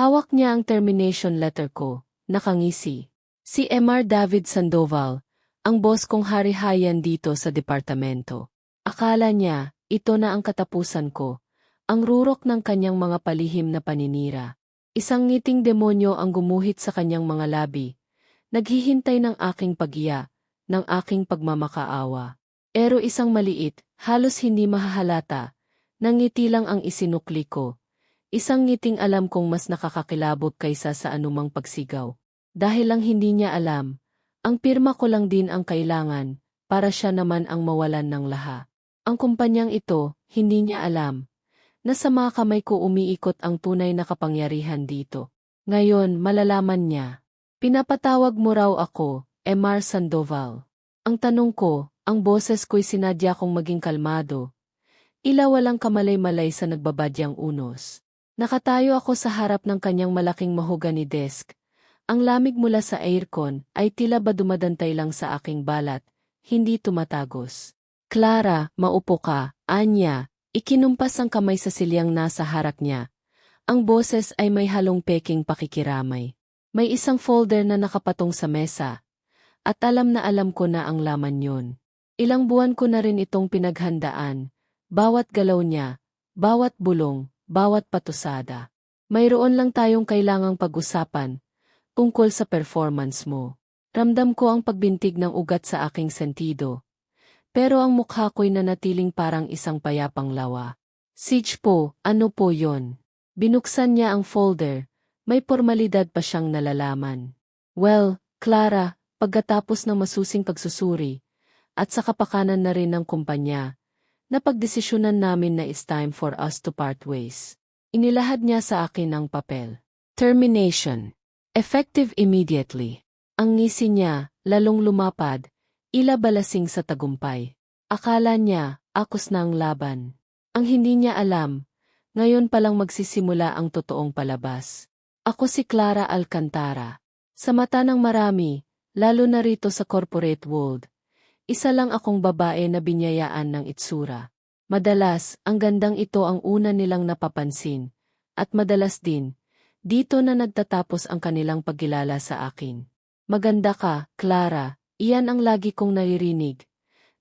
Hawak niya ang termination letter ko, nakangisi. Si MR David Sandoval, ang boss kong hari-hayan dito sa departamento. Akala niya, ito na ang katapusan ko, ang rurok ng kanyang mga palihim na paninira. Isang ngiting demonyo ang gumuhit sa kanyang mga labi, naghihintay ng aking pagiya, ng aking pagmamakaawa. Pero isang maliit, halos hindi mahahalata, nangiti lang ang isinukli ko. Isang ngiting alam kong mas nakakakilabot kaysa sa anumang pagsigaw. Dahil lang hindi niya alam, ang pirma ko lang din ang kailangan, para siya naman ang mawalan ng laha. Ang kumpanyang ito, hindi niya alam, na sa mga kamay ko umiikot ang tunay na kapangyarihan dito. Ngayon, malalaman niya. Pinapatawag mo raw ako, Emar Sandoval. Ang tanong ko, ang boses ko'y sinadya kong maging kalmado. Ila walang kamalay-malay sa nagbabadyang unos. Nakatayo ako sa harap ng kanyang malaking mahogany desk, ang lamig mula sa aircon ay tila ba dumadantay lang sa aking balat, hindi tumatagos. Clara, maupo ka, Anya, ikinumpas ang kamay sa silyang nasa harap niya. Ang boses ay may halong peking pakikiramay. May isang folder na nakapatong sa mesa. At alam na alam ko na ang laman yon. Ilang buwan ko na rin itong pinaghandaan. Bawat galaw niya, bawat bulong, bawat patusada. Mayroon lang tayong kailangang pag-usapan, tungkol sa performance mo. Ramdam ko ang pagbintig ng ugat sa aking sentido. Pero ang mukha ko'y nanatiling parang isang payapang lawa. Siege po, ano po yon? Binuksan niya ang folder, may formalidad pa siyang nalalaman. Well, Clara, pagkatapos ng masusing pagsusuri, at sa kapakanan na rin ng kumpanya, napagdesisyonan namin na it's time for us to part ways. Inilahad niya sa akin ang papel. Termination. Effective immediately. Ang ngisi niya, lalong lumapad, ila balasing sa tagumpay. Akala niya, akos na ang laban. Ang hindi niya alam, ngayon palang magsisimula ang totoong palabas. Ako si Clara Alcantara. Sa mata ng marami, lalo na rito sa corporate world, isa lang akong babae na binyayaan ng itsura. Madalas, ang gandang ito ang una nilang napapansin, at madalas din, dito na nagtatapos ang kanilang pagkilala sa akin. Maganda ka, Clara, iyan ang lagi kong naririnig.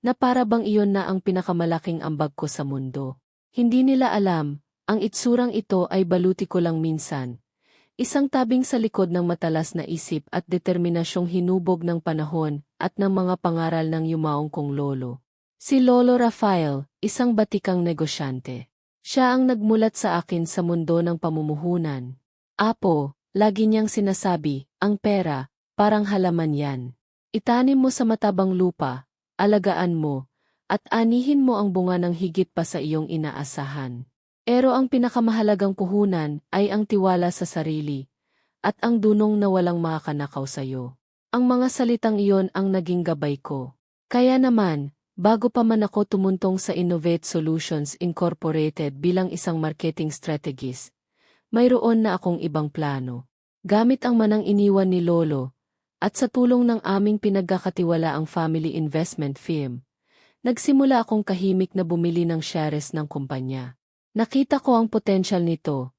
Na para bang iyon na ang pinakamalaking ambag ko sa mundo. Hindi nila alam, ang itsurang ito ay baluti ko lang minsan. Isang tabing sa likod ng matalas na isip at determinasyong hinubog ng panahon at ng mga pangaral ng yumaong kong lolo. Si Lolo Rafael, isang batikang negosyante. Siya ang nagmulat sa akin sa mundo ng pamumuhunan. Apo, lagi niyang sinasabi, ang pera, parang halaman yan. Itanim mo sa matabang lupa, alagaan mo, at anihin mo ang bunga ng higit pa sa iyong inaasahan. Pero ang pinakamahalagang puhunan ay ang tiwala sa sarili, at ang dunong na walang makakanakaw sa iyo. Ang mga salitang iyon ang naging gabay ko. Kaya naman, bago pa man ako tumuntong sa Innovate Solutions Incorporated bilang isang marketing strategist, mayroon na akong ibang plano. Gamit ang manang iniwan ni Lolo, at sa tulong ng aming pinagkakatiwala ang family investment firm, nagsimula akong kahimik na bumili ng shares ng kumpanya. Nakita ko ang potensyal nito,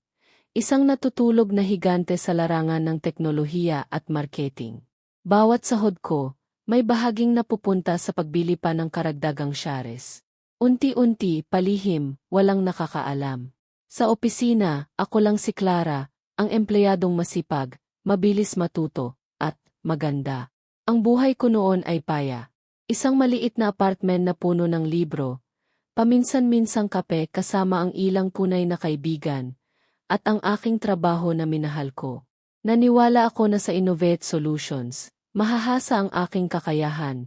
isang natutulog na higante sa larangan ng teknolohiya at marketing. Bawat sahod ko, may bahaging napupunta sa pagbili pa ng karagdagang shares. Unti-unti, palihim, walang nakakaalam. Sa opisina, ako lang si Clara, ang empleyadong masipag, mabilis matuto, at maganda. Ang buhay ko noon ay paya. Isang maliit na apartment na puno ng libro, paminsan-minsang kape kasama ang ilang punay na kaibigan, at ang aking trabaho na minahal ko. Naniwala ako na sa Innovate Solutions, mahahasa ang aking kakayahan,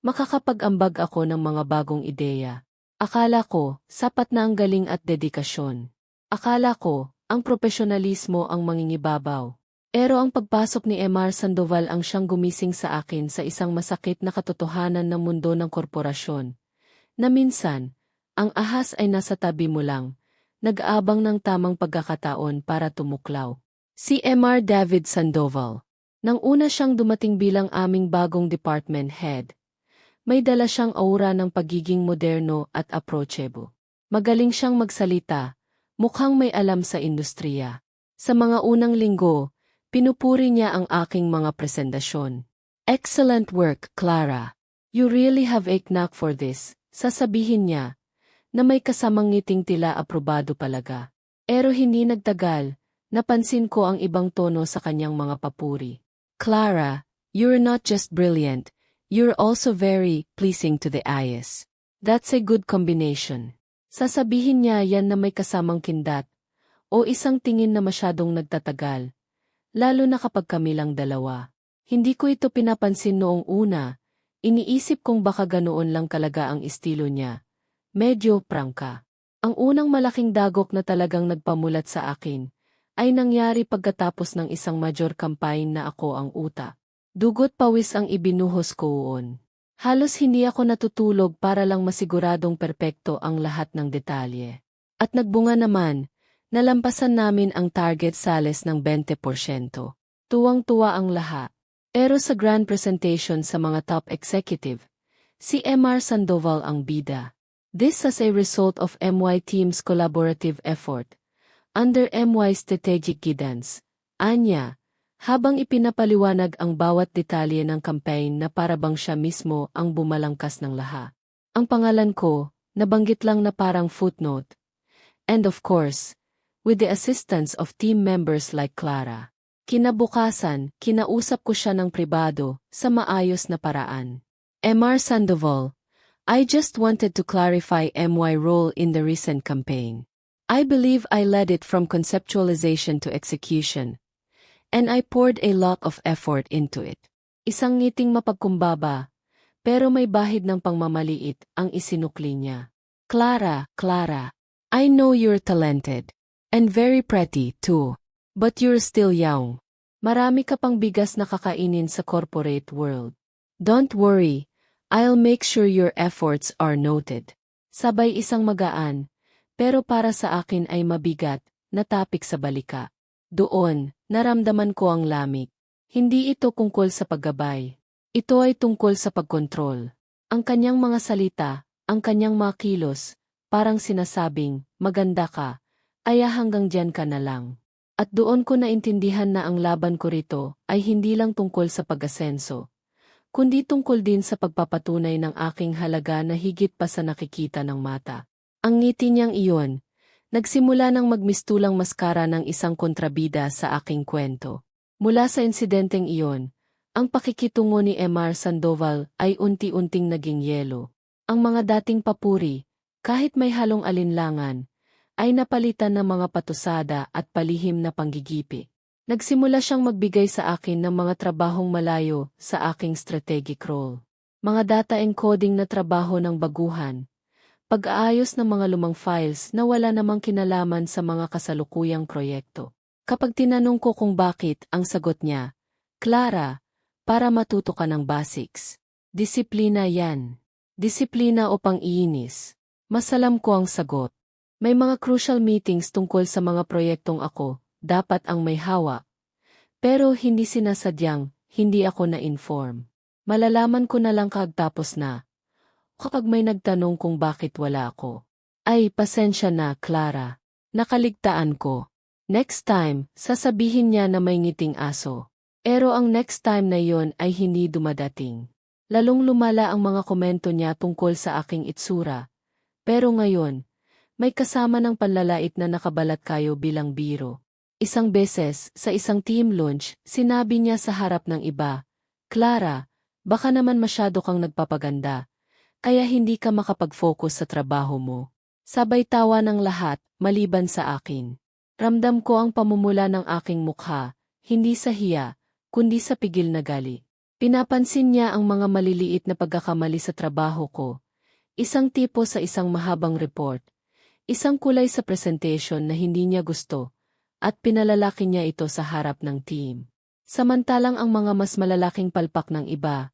makakapag-ambag ako ng mga bagong ideya. Akala ko, sapat na ang galing at dedikasyon. Akala ko, ang profesionalismo ang mangingibabaw. Pero ang pagpasok ni Emar Sandoval ang siyang gumising sa akin sa isang masakit na katotohanan ng mundo ng korporasyon. Na minsan, ang ahas ay nasa tabi mo lang, nag-aabang ng tamang pagkakataon para tumuklaw. Si Emar David Sandoval. Nang una siyang dumating bilang aming bagong department head, may dala siyang aura ng pagiging moderno at approachable. Magaling siyang magsalita, Mukhang may alam sa industriya. Sa mga unang linggo, pinupuri niya ang aking mga presentasyon. Excellent work, Clara. You really have a knack for this, sasabihin niya, na may kasamang ngiting tila aprobado palaga. Pero hindi nagtagal, napansin ko ang ibang tono sa kanyang mga papuri. Clara, you're not just brilliant, you're also very pleasing to the eyes. That's a good combination. Sasabihin niya yan na may kasamang kindat, o isang tingin na masyadong nagtatagal, lalo na kapag kami lang dalawa. Hindi ko ito pinapansin noong una, iniisip kong baka ganoon lang kalaga ang estilo niya. Medyo prangka. Ang unang malaking dagok na talagang nagpamulat sa akin, ay nangyari pagkatapos ng isang major campaign na ako ang uta. Dugot pawis ang ibinuhos ko uon. Halos hindi ako natutulog para lang masiguradong perpekto ang lahat ng detalye. At nagbunga naman, nalampasan namin ang target sales ng 20%. Tuwang-tuwa ang lahat. Pero sa grand presentation sa mga top executive, si MR Sandoval ang bida. This as a result of MY team's collaborative effort. Under MY strategic guidance, anya, habang ipinapaliwanag ang bawat detalye ng campaign na parabang siya mismo ang bumalangkas ng laha. Ang pangalan ko, nabanggit lang na parang footnote. And of course, with the assistance of team members like Clara. Kinabukasan, kinausap ko siya ng pribado, sa maayos na paraan. MR Sandoval, I just wanted to clarify MY role in the recent campaign. I believe I led it from conceptualization to execution. And I poured a lot of effort into it. Isang ngiting mapagkumbaba, pero may bahid ng pangmamaliit ang isinukli niya. Clara, Clara, I know you're talented. And very pretty, too. But you're still young. Marami ka pang bigas na kakainin sa corporate world. Don't worry, I'll make sure your efforts are noted. Sabay isang magaan, pero para sa akin ay mabigat, na topic sa balika. Doon, naramdaman ko ang lamig. Hindi ito tungkol sa paggabay. Ito ay tungkol sa pagkontrol. Ang kanyang mga salita, ang kanyang mga kilos, parang sinasabing, maganda ka, aya hanggang dyan ka na lang. At doon ko naintindihan na ang laban ko rito ay hindi lang tungkol sa pag-asenso, kundi tungkol din sa pagpapatunay ng aking halaga na higit pa sa nakikita ng mata. Ang ngiti niyang iyon, nagsimula ng magmistulang maskara ng isang kontrabida sa aking kwento. Mula sa insidenteng iyon, ang pakikitungo ni MR Sandoval ay unti-unting naging yelo. Ang mga dating papuri, kahit may halong alinlangan, ay napalitan ng mga patusada at palihim na panggigipi. Nagsimula siyang magbigay sa akin ng mga trabahong malayo sa aking strategic role. Mga data encoding na trabaho ng baguhan. Pag-aayos ng mga lumang files na wala namang kinalaman sa mga kasalukuyang proyekto. Kapag tinanong ko kung bakit, ang sagot niya, Clara, para matuto ka ng basics. Disiplina yan. Disiplina o pang-iinis. Masalam ko ang sagot. May mga crucial meetings tungkol sa mga proyektong ako, dapat ang may hawa. Pero hindi sinasadyang, hindi ako na-inform. Malalaman ko na lang kagtapos na. Kapag may nagtanong kung bakit wala ako. Ay, pasensya na, Clara. Nakaligtaan ko. Next time, sasabihin niya na may ngiting aso. Pero ang next time na yon ay hindi dumadating. Lalong lumala ang mga komento niya tungkol sa aking itsura. Pero ngayon, may kasama ng panlalait na nakabalat kayo bilang biro. Isang beses, sa isang team lunch, sinabi niya sa harap ng iba, Clara, baka naman masyado kang nagpapaganda, kaya hindi ka makapag-focus sa trabaho mo. Sabay tawa ng lahat, maliban sa akin. Ramdam ko ang pamumula ng aking mukha, hindi sa hiya, kundi sa pigil na gali. Pinapansin niya ang mga maliliit na pagkakamali sa trabaho ko. Isang tipo sa isang mahabang report, Isang kulay sa presentation na hindi niya gusto, at pinalalaki niya ito sa harap ng team. Samantalang ang mga mas malalaking palpak ng iba,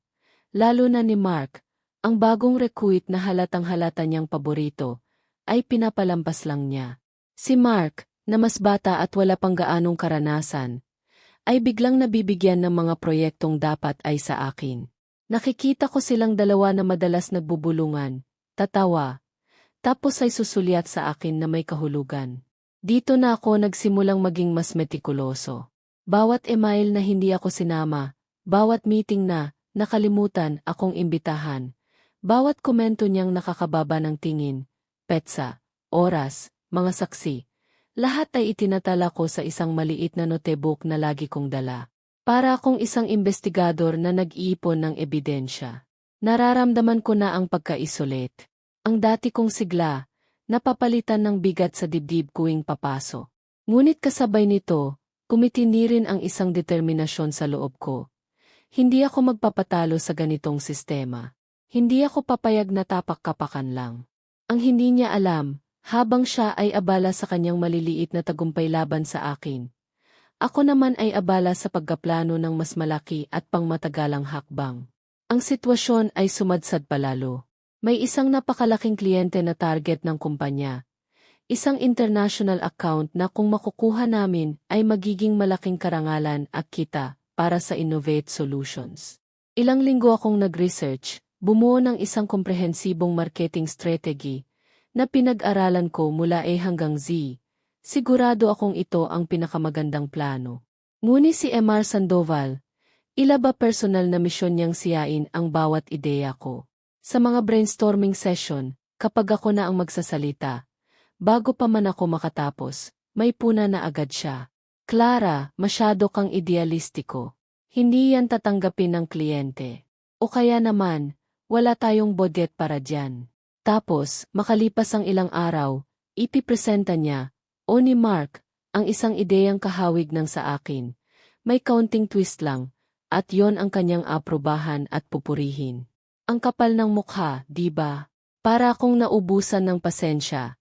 lalo na ni Mark, ang bagong recruit na halatang halata niyang paborito, ay pinapalampas lang niya. Si Mark, na mas bata at wala pang gaanong karanasan, ay biglang nabibigyan ng mga proyektong dapat ay sa akin. Nakikita ko silang dalawa na madalas nagbubulungan, tatawa, tapos ay susulyat sa akin na may kahulugan. Dito na ako nagsimulang maging mas metikuloso. Bawat email na hindi ako sinama, bawat meeting na, nakalimutan akong imbitahan, bawat komento niyang nakakababa ng tingin, petsa, oras, mga saksi, lahat ay itinatala ko sa isang maliit na notebook na lagi kong dala. Para akong isang investigador na nag-iipon ng ebidensya. Nararamdaman ko na ang pagka-isolate. Ang dati kong sigla, napapalitan ng bigat sa dibdib kuwing papaso. Ngunit kasabay nito, kumitini rin ang isang determinasyon sa loob ko. Hindi ako magpapatalo sa ganitong sistema. Hindi ako papayag na tapak-kapakan lang. Ang hindi niya alam, habang siya ay abala sa kanyang maliliit na tagumpay laban sa akin. Ako naman ay abala sa pagkaplano ng mas malaki at pangmatagalang hakbang. Ang sitwasyon ay sumadsad palalo. May isang napakalaking kliyente na target ng kumpanya. Isang international account na kung makukuha namin ay magiging malaking karangalan at kita para sa Innovate Solutions. Ilang linggo akong nag-research, bumuo ng isang komprehensibong marketing strategy na pinag-aralan ko mula A hanggang Z. Sigurado akong ito ang pinakamagandang plano. Ngunit si Emar Sandoval, ila ba personal na misyon niyang siyain ang bawat ideya ko? Sa mga brainstorming session, kapag ako na ang magsasalita, bago pa man ako makatapos, may puna na agad siya. Clara, masyado kang idealistiko. Hindi yan tatanggapin ng kliyente. O kaya naman, wala tayong budget para dyan. Tapos, makalipas ang ilang araw, ipipresenta niya, o ni Mark, ang isang ideyang kahawig ng sa akin. May counting twist lang, at yon ang kanyang aprobahan at pupurihin. Ang kapal ng mukha, di ba? Para akong naubusan ng pasensya.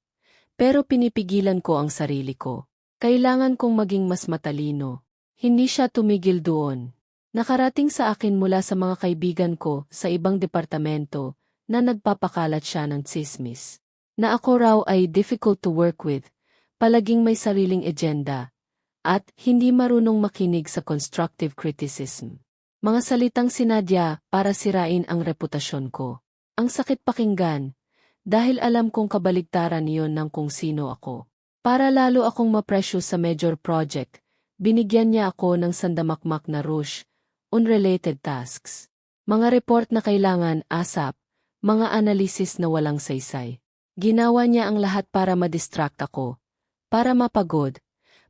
Pero pinipigilan ko ang sarili ko. Kailangan kong maging mas matalino. Hindi siya tumigil doon. Nakarating sa akin mula sa mga kaibigan ko sa ibang departamento na nagpapakalat siya ng tsismis. Na ako raw ay difficult to work with, palaging may sariling agenda, at hindi marunong makinig sa constructive criticism. Mga salitang sinadya para sirain ang reputasyon ko. Ang sakit pakinggan, dahil alam kong kabaligtaran niyon ng kung sino ako. Para lalo akong mapresyo sa major project, binigyan niya ako ng sandamakmak na rush, unrelated tasks. Mga report na kailangan ASAP, mga analysis na walang saysay. Ginawa niya ang lahat para madistract ako, para mapagod,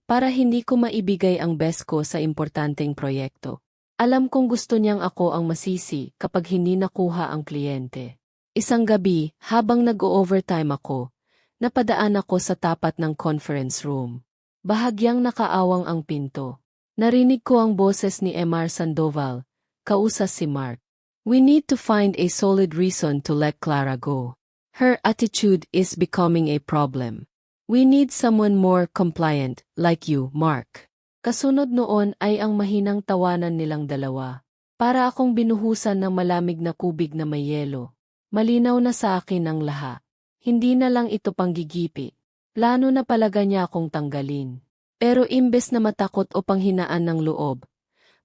para hindi ko maibigay ang best ko sa importanteng proyekto. Alam kong gusto niyang ako ang masisi kapag hindi nakuha ang kliyente. Isang gabi, habang nag-overtime ako, napadaan ako sa tapat ng conference room. Bahagyang nakaawang ang pinto. Narinig ko ang boses ni Emar Sandoval, kausas si Mark. We need to find a solid reason to let Clara go. Her attitude is becoming a problem. We need someone more compliant, like you, Mark. Kasunod noon ay ang mahinang tawanan nilang dalawa. Para akong binuhusan ng malamig na kubig na may yelo. Malinaw na sa akin ang laha. Hindi na lang ito panggigipi. Plano na palaga niya akong tanggalin. Pero imbes na matakot o panghinaan ng loob,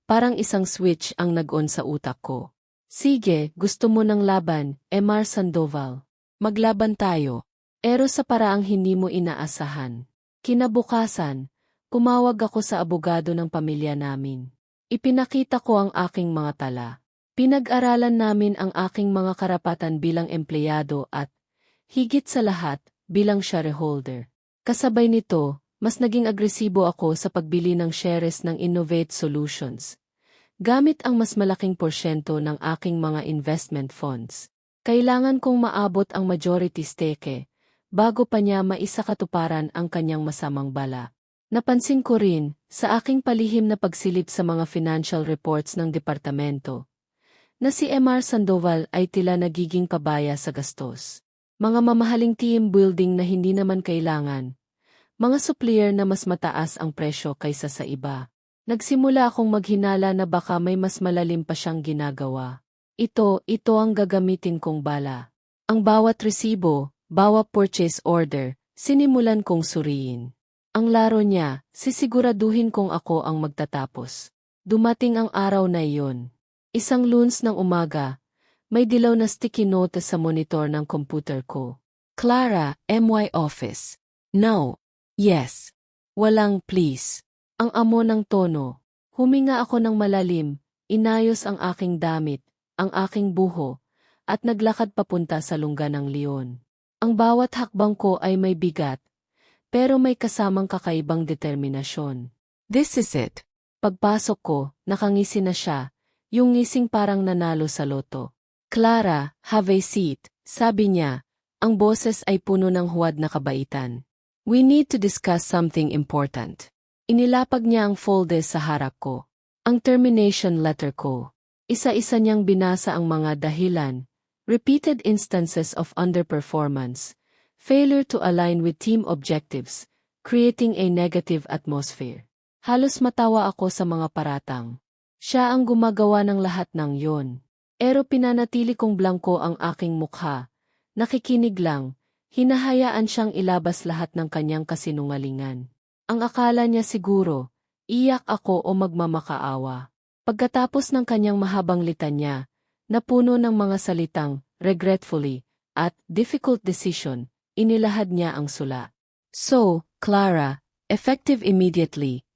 parang isang switch ang nag-on sa utak ko. Sige, gusto mo ng laban, Emar Sandoval. Maglaban tayo. Pero sa paraang hindi mo inaasahan. Kinabukasan, Kumawag ako sa abogado ng pamilya namin. Ipinakita ko ang aking mga tala. Pinag-aralan namin ang aking mga karapatan bilang empleyado at, higit sa lahat, bilang shareholder. Kasabay nito, mas naging agresibo ako sa pagbili ng shares ng Innovate Solutions. Gamit ang mas malaking porsyento ng aking mga investment funds. Kailangan kong maabot ang majority stake bago pa niya maisakatuparan ang kanyang masamang bala. Napansin ko rin, sa aking palihim na pagsilip sa mga financial reports ng departamento, na si MR Sandoval ay tila nagiging pabaya sa gastos. Mga mamahaling team building na hindi naman kailangan. Mga supplier na mas mataas ang presyo kaysa sa iba. Nagsimula akong maghinala na baka may mas malalim pa siyang ginagawa. Ito, ito ang gagamitin kong bala. Ang bawat resibo, bawat purchase order, sinimulan kong suriin. Ang laro niya, sisiguraduhin kong ako ang magtatapos. Dumating ang araw na iyon. Isang lunes ng umaga, may dilaw na sticky note sa monitor ng computer ko. Clara, MY Office. No. Yes. Walang please. Ang amo ng tono. Huminga ako ng malalim, inayos ang aking damit, ang aking buho, at naglakad papunta sa lungga ng leon. Ang bawat hakbang ko ay may bigat, pero may kasamang kakaibang determinasyon. This is it. Pagpasok ko, nakangisi na siya, yung ngising parang nanalo sa loto. Clara, have a seat, sabi niya, ang boses ay puno ng huwad na kabaitan. We need to discuss something important. Inilapag niya ang folder sa harap ko. Ang termination letter ko. Isa-isa niyang binasa ang mga dahilan, repeated instances of underperformance, failure to align with team objectives, creating a negative atmosphere. Halos matawa ako sa mga paratang. Siya ang gumagawa ng lahat ng yon. Pero pinanatili kong blanko ang aking mukha. Nakikinig lang, hinahayaan siyang ilabas lahat ng kanyang kasinungalingan. Ang akala niya siguro, iyak ako o magmamakaawa. Pagkatapos ng kanyang mahabang litanya, napuno ng mga salitang, regretfully, at difficult decision, inilahad niya ang sula. So, Clara, effective immediately,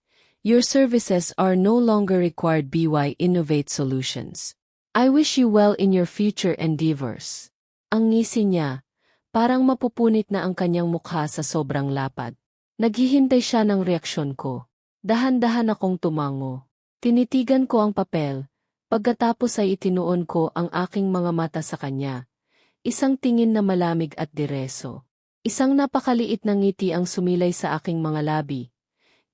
your services are no longer required BY Innovate Solutions. I wish you well in your future endeavors. Ang ngisi niya, parang mapupunit na ang kanyang mukha sa sobrang lapad. Naghihintay siya ng reaksyon ko. Dahan-dahan akong tumango. Tinitigan ko ang papel, pagkatapos ay itinuon ko ang aking mga mata sa kanya. Isang tingin na malamig at direso. Isang napakaliit na ngiti ang sumilay sa aking mga labi.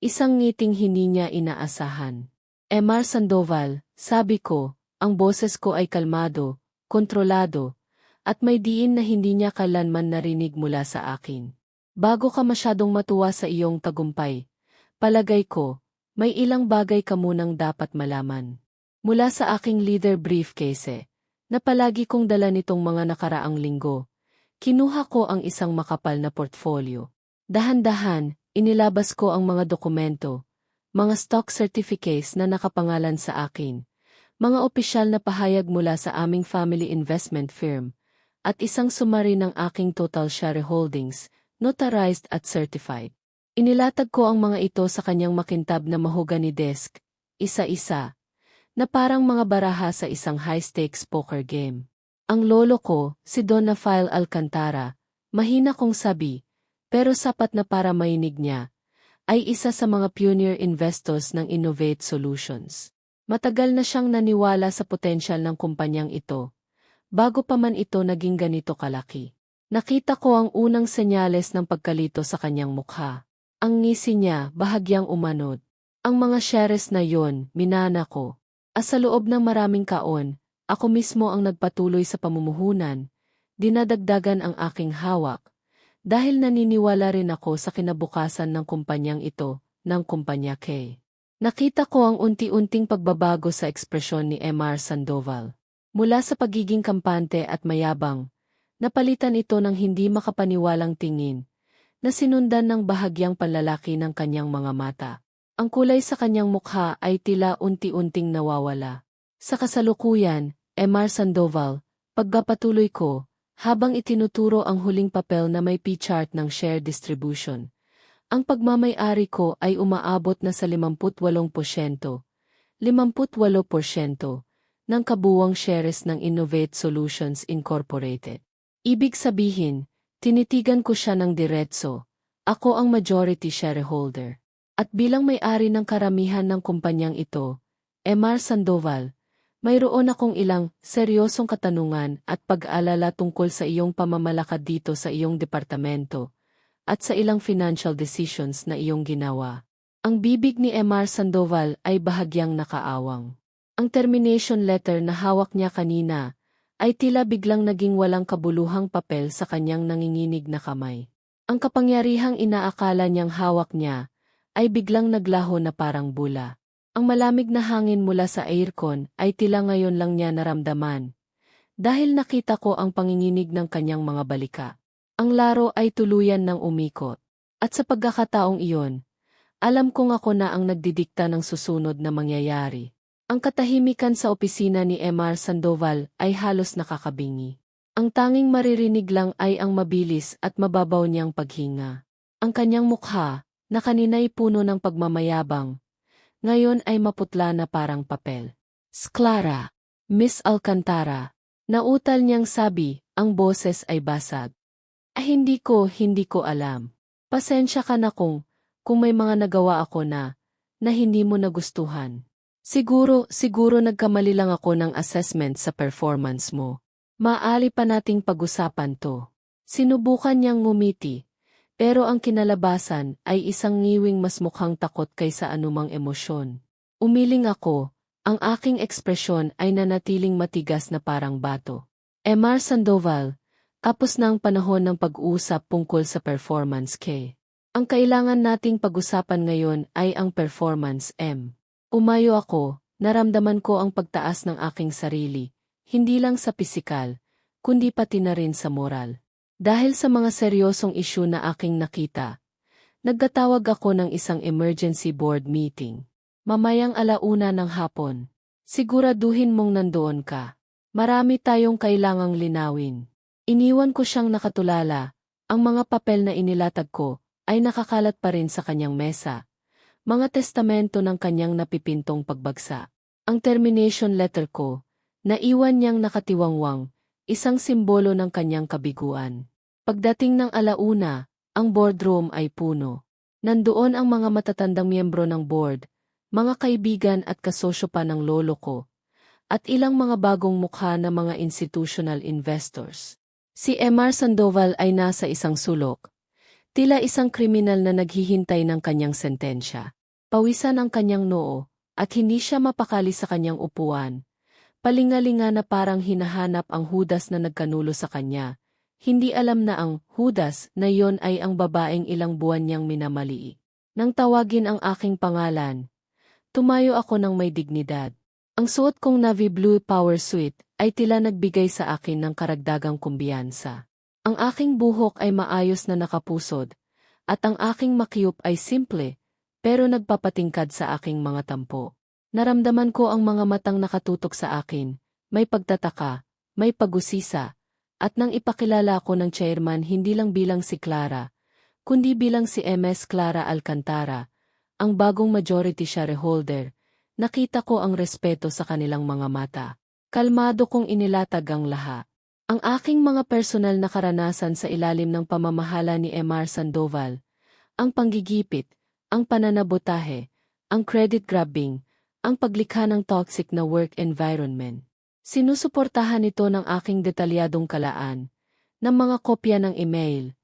Isang ngiting hindi niya inaasahan. Emar Sandoval, sabi ko, ang boses ko ay kalmado, kontrolado, at may diin na hindi niya kalanman narinig mula sa akin. Bago ka masyadong matuwa sa iyong tagumpay, palagay ko, may ilang bagay ka munang dapat malaman. Mula sa aking leader briefcase, na palagi kong dala nitong mga nakaraang linggo, kinuha ko ang isang makapal na portfolio. Dahan-dahan, inilabas ko ang mga dokumento, mga stock certificates na nakapangalan sa akin, mga opisyal na pahayag mula sa aming family investment firm, at isang summary ng aking total shareholdings notarized at certified. Inilatag ko ang mga ito sa kanyang makintab na mahogany desk, isa-isa, na parang mga baraha sa isang high-stakes poker game. Ang lolo ko, si Don Rafael Alcantara, mahina kong sabi, pero sapat na para mainig niya, ay isa sa mga pioneer investors ng Innovate Solutions. Matagal na siyang naniwala sa potensyal ng kumpanyang ito, bago pa man ito naging ganito kalaki. Nakita ko ang unang senyales ng pagkalito sa kanyang mukha. Ang ngisi niya bahagyang umanod. Ang mga shares na yon, minana ko. As sa loob ng maraming kaon, ako mismo ang nagpatuloy sa pamumuhunan, dinadagdagan ang aking hawak, dahil naniniwala rin ako sa kinabukasan ng kumpanyang ito, ng kumpanya K. Nakita ko ang unti-unting pagbabago sa ekspresyon ni Mr. Sandoval. Mula sa pagiging kampante at mayabang, Napalitan ito ng hindi makapaniwalang tingin, na sinundan ng bahagyang panlalaki ng kanyang mga mata. Ang kulay sa kanyang mukha ay tila unti-unting nawawala. Sa kasalukuyan, Emar Sandoval, pagpapatuloy ko, habang itinuturo ang huling papel na may P-chart ng share distribution. Ang pagmamay-ari ko ay umaabot na sa 58%, 58% ng kabuwang shares ng Innovate Solutions Incorporated. Ibig sabihin, tinitigan ko siya ng diretso. Ako ang majority shareholder. At bilang may-ari ng karamihan ng kumpanyang ito, Emar Sandoval, mayroon akong ilang seryosong katanungan at pag-aalala tungkol sa iyong pamamalakad dito sa iyong departamento at sa ilang financial decisions na iyong ginawa. Ang bibig ni Emar Sandoval ay bahagyang nakaawang. Ang termination letter na hawak niya kanina ay tila biglang naging walang kabuluhang papel sa kanyang nanginginig na kamay. Ang kapangyarihang inaakala niyang hawak niya ay biglang naglaho na parang bula. Ang malamig na hangin mula sa aircon ay tila ngayon lang niya naramdaman. Dahil nakita ko ang panginginig ng kanyang mga balika. Ang laro ay tuluyan ng umikot. At sa pagkakataong iyon, alam kong ako na ang nagdidikta ng susunod na mangyayari. Ang katahimikan sa opisina ni Emar Sandoval ay halos nakakabingi. Ang tanging maririnig lang ay ang mabilis at mababaw niyang paghinga. Ang kanyang mukha, na kanina'y puno ng pagmamayabang, ngayon ay maputla na parang papel. Sklara, Miss Alcantara, nautal niyang sabi, ang boses ay basag. Ah, hindi ko, hindi ko alam. Pasensya ka na kung, kung may mga nagawa ako na, na hindi mo nagustuhan. Siguro, siguro nagkamali lang ako ng assessment sa performance mo. Maali pa nating pag-usapan to. Sinubukan niyang ngumiti, pero ang kinalabasan ay isang ngiwing mas mukhang takot kaysa anumang emosyon. Umiling ako, ang aking ekspresyon ay nanatiling matigas na parang bato. Emar Sandoval, tapos na ang panahon ng pag-uusap tungkol sa performance K. Ang kailangan nating pag-usapan ngayon ay ang performance M. Umayo ako, naramdaman ko ang pagtaas ng aking sarili, hindi lang sa pisikal, kundi pati na rin sa moral. Dahil sa mga seryosong isyu na aking nakita, nagkatawag ako ng isang emergency board meeting. Mamayang alauna ng hapon. Siguraduhin mong nandoon ka. Marami tayong kailangang linawin. Iniwan ko siyang nakatulala. Ang mga papel na inilatag ko ay nakakalat pa rin sa kanyang mesa. Mga testamento ng kanyang napipintong pagbagsa. Ang termination letter ko, naiwan niyang nakatiwangwang, isang simbolo ng kanyang kabiguan. Pagdating ng alauna, ang boardroom ay puno. Nandoon ang mga matatandang miyembro ng board, mga kaibigan at kasosyo pa ng lolo ko, at ilang mga bagong mukha na mga institutional investors. Si Emar Sandoval ay nasa isang sulok. Tila isang kriminal na naghihintay ng kanyang sentensya. Pawisan ang kanyang noo, at hindi siya mapakali sa kanyang upuan. Palingalinga na parang hinahanap ang hudas na nagkanulo sa kanya. Hindi alam na ang hudas na yon ay ang babaeng ilang buwan niyang minamaliit. Nang tawagin ang aking pangalan, Tumayo ako ng may dignidad. Ang suot kong navy blue power suit ay tila nagbigay sa akin ng karagdagang kumbiyansa. Ang aking buhok ay maayos na nakapusod, at ang aking makiup ay simple, pero nagpapatingkad sa aking mga tampo. Naramdaman ko ang mga matang nakatutok sa akin, may pagtataka, may pagusisa, at nang ipakilala ko ng chairman hindi lang bilang si Clara, kundi bilang si MS Clara Alcantara, ang bagong majority shareholder, nakita ko ang respeto sa kanilang mga mata. Kalmado kong inilatag ang laha. Ang aking mga personal na karanasan sa ilalim ng pamamahala ni Emar Sandoval, ang panggigipit, ang pananabotahe, ang credit grabbing, ang paglikha ng toxic na work environment. Sinusuportahan ito ng aking detalyadong kalaan, ng mga kopya ng email,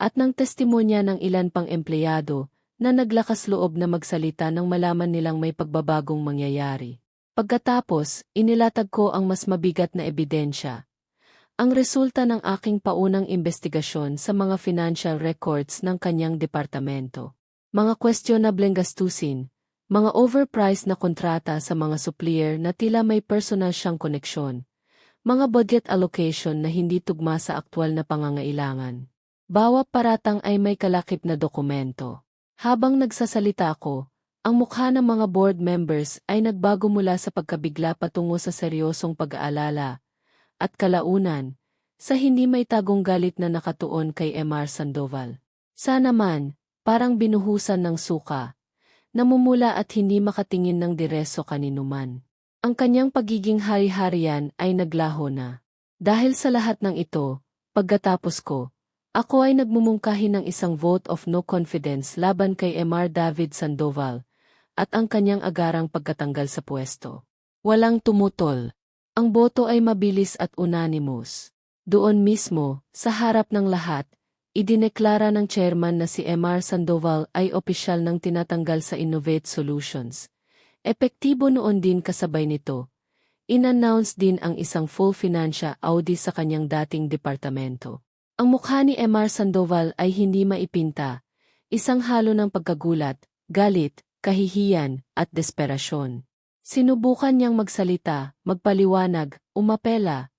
at ng testimonya ng ilan pang empleyado na naglakas loob na magsalita nang malaman nilang may pagbabagong mangyayari. Pagkatapos, inilatag ko ang mas mabigat na ebidensya. Ang resulta ng aking paunang investigasyon sa mga financial records ng kanyang departamento. Mga questionableng gastusin, mga overpriced na kontrata sa mga supplier na tila may personal siyang koneksyon, mga budget allocation na hindi tugma sa aktwal na pangangailangan. Bawat paratang ay may kalakip na dokumento. Habang nagsasalita ako, ang mukha ng mga board members ay nagbago mula sa pagkabigla patungo sa seryosong pag-aalala at kalaunan sa hindi may tagong galit na nakatuon kay Emar Sandoval. Sana man, parang binuhusan ng suka, namumula at hindi makatingin ng direso kaninuman. Ang kanyang pagiging hari-harian ay naglaho na. Dahil sa lahat ng ito, pagkatapos ko, ako ay nagmumungkahi ng isang vote of no confidence laban kay Emar David Sandoval at ang kanyang agarang pagkatanggal sa pwesto. Walang tumutol. Ang boto ay mabilis at unanimous. Doon mismo, sa harap ng lahat, idineklara ng chairman na si Emar Sandoval ay opisyal ng tinatanggal sa Innovate Solutions. Epektibo noon din kasabay nito. In-announce din ang isang full financial audit sa kanyang dating departamento. Ang mukha ni Emar Sandoval ay hindi maipinta, isang halo ng pagkagulat, galit, kahihiyan, at desperasyon. Sinubukan niyang magsalita, magpaliwanag, umapela,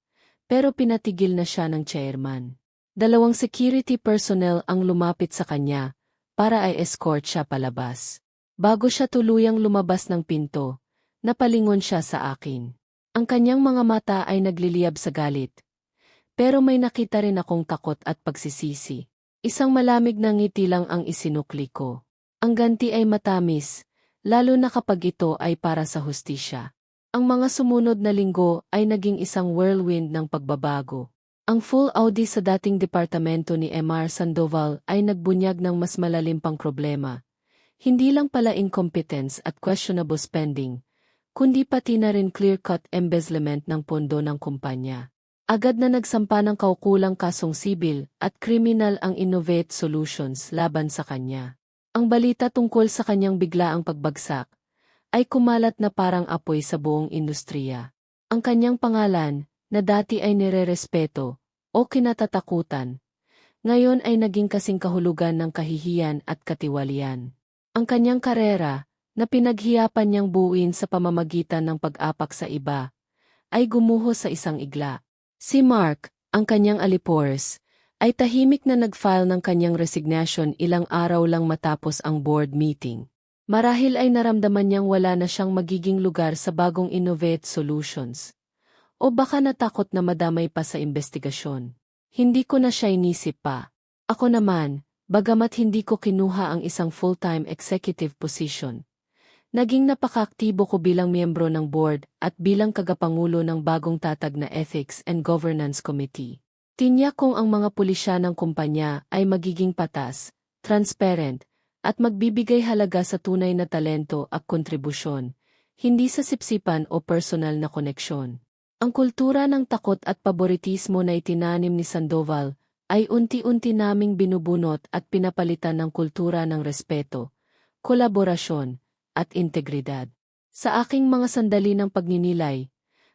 pero pinatigil na siya ng chairman. Dalawang security personnel ang lumapit sa kanya para ay escort siya palabas. Bago siya tuluyang lumabas ng pinto, napalingon siya sa akin. Ang kanyang mga mata ay nagliliyab sa galit, pero may nakita rin akong takot at pagsisisi. Isang malamig na ngiti lang ang isinukli ko. Ang ganti ay matamis, lalo na kapag ito ay para sa hustisya. Ang mga sumunod na linggo ay naging isang whirlwind ng pagbabago. Ang full Audi sa dating departamento ni MR Sandoval ay nagbunyag ng mas malalim pang problema. Hindi lang pala incompetence at questionable spending, kundi pati na rin clear-cut embezzlement ng pondo ng kumpanya. Agad na nagsampa ng kaukulang kasong sibil at kriminal ang Innovate Solutions laban sa kanya. Ang balita tungkol sa kanyang biglaang pagbagsak ay kumalat na parang apoy sa buong industriya. Ang kanyang pangalan, na dati ay nirerespeto o kinatatakutan, ngayon ay naging kasing kahulugan ng kahihiyan at katiwalian. Ang kanyang karera, na pinaghiyapan niyang buuin sa pamamagitan ng pag-apak sa iba, ay gumuho sa isang igla. Si Mark, ang kanyang alipores, ay tahimik na nag-file ng kanyang resignation ilang araw lang matapos ang board meeting. Marahil ay naramdaman niyang wala na siyang magiging lugar sa bagong Innovate Solutions. O baka natakot na madamay pa sa investigasyon. Hindi ko na siya inisip pa. Ako naman, bagamat hindi ko kinuha ang isang full-time executive position. Naging napakaaktibo ko bilang miyembro ng board at bilang kagapangulo ng bagong tatag na Ethics and Governance Committee. Tinya kong ang mga pulisya ng kumpanya ay magiging patas, transparent, at magbibigay halaga sa tunay na talento at kontribusyon, hindi sa sipsipan o personal na koneksyon. Ang kultura ng takot at paboritismo na itinanim ni Sandoval ay unti-unti naming binubunot at pinapalitan ng kultura ng respeto, kolaborasyon, at integridad. Sa aking mga sandali ng pagninilay,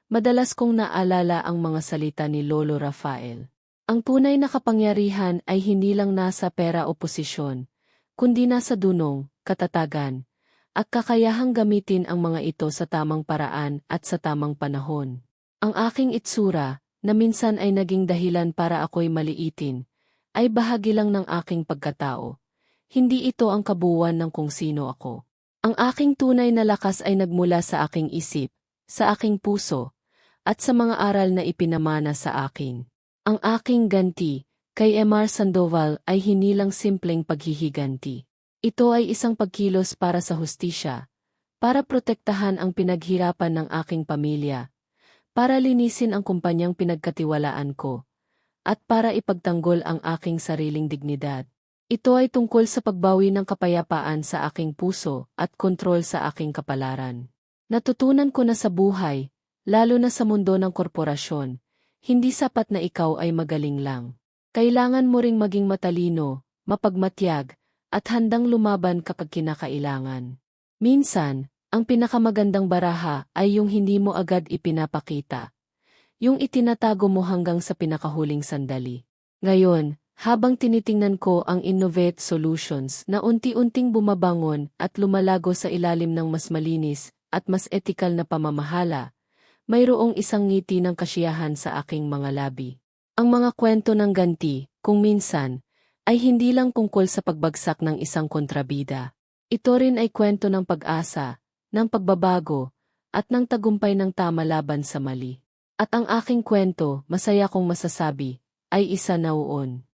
madalas kong naalala ang mga salita ni Lolo Rafael. Ang tunay na kapangyarihan ay hindi lang nasa pera o posisyon, kundi nasa dunong, katatagan, at kakayahang gamitin ang mga ito sa tamang paraan at sa tamang panahon. Ang aking itsura, na minsan ay naging dahilan para ako'y maliitin, ay bahagi lang ng aking pagkatao. Hindi ito ang kabuuan ng kung sino ako. Ang aking tunay na lakas ay nagmula sa aking isip, sa aking puso, at sa mga aral na ipinamana sa akin. Ang aking ganti, Kay MR Sandoval ay hinilang simpleng paghihiganti. Ito ay isang pagkilos para sa hustisya, para protektahan ang pinaghirapan ng aking pamilya, para linisin ang kumpanyang pinagkatiwalaan ko, at para ipagtanggol ang aking sariling dignidad. Ito ay tungkol sa pagbawi ng kapayapaan sa aking puso at kontrol sa aking kapalaran. Natutunan ko na sa buhay, lalo na sa mundo ng korporasyon, hindi sapat na ikaw ay magaling lang. Kailangan mo ring maging matalino, mapagmatyag, at handang lumaban kapag kinakailangan. Minsan, ang pinakamagandang baraha ay yung hindi mo agad ipinapakita. Yung itinatago mo hanggang sa pinakahuling sandali. Ngayon, habang tinitingnan ko ang Innovate Solutions na unti-unting bumabangon at lumalago sa ilalim ng mas malinis at mas etikal na pamamahala, mayroong isang ngiti ng kasiyahan sa aking mga labi. Ang mga kwento ng ganti, kung minsan, ay hindi lang tungkol sa pagbagsak ng isang kontrabida. Ito rin ay kwento ng pag-asa, ng pagbabago, at ng tagumpay ng tama laban sa mali. At ang aking kwento, masaya kong masasabi, ay isa na uon.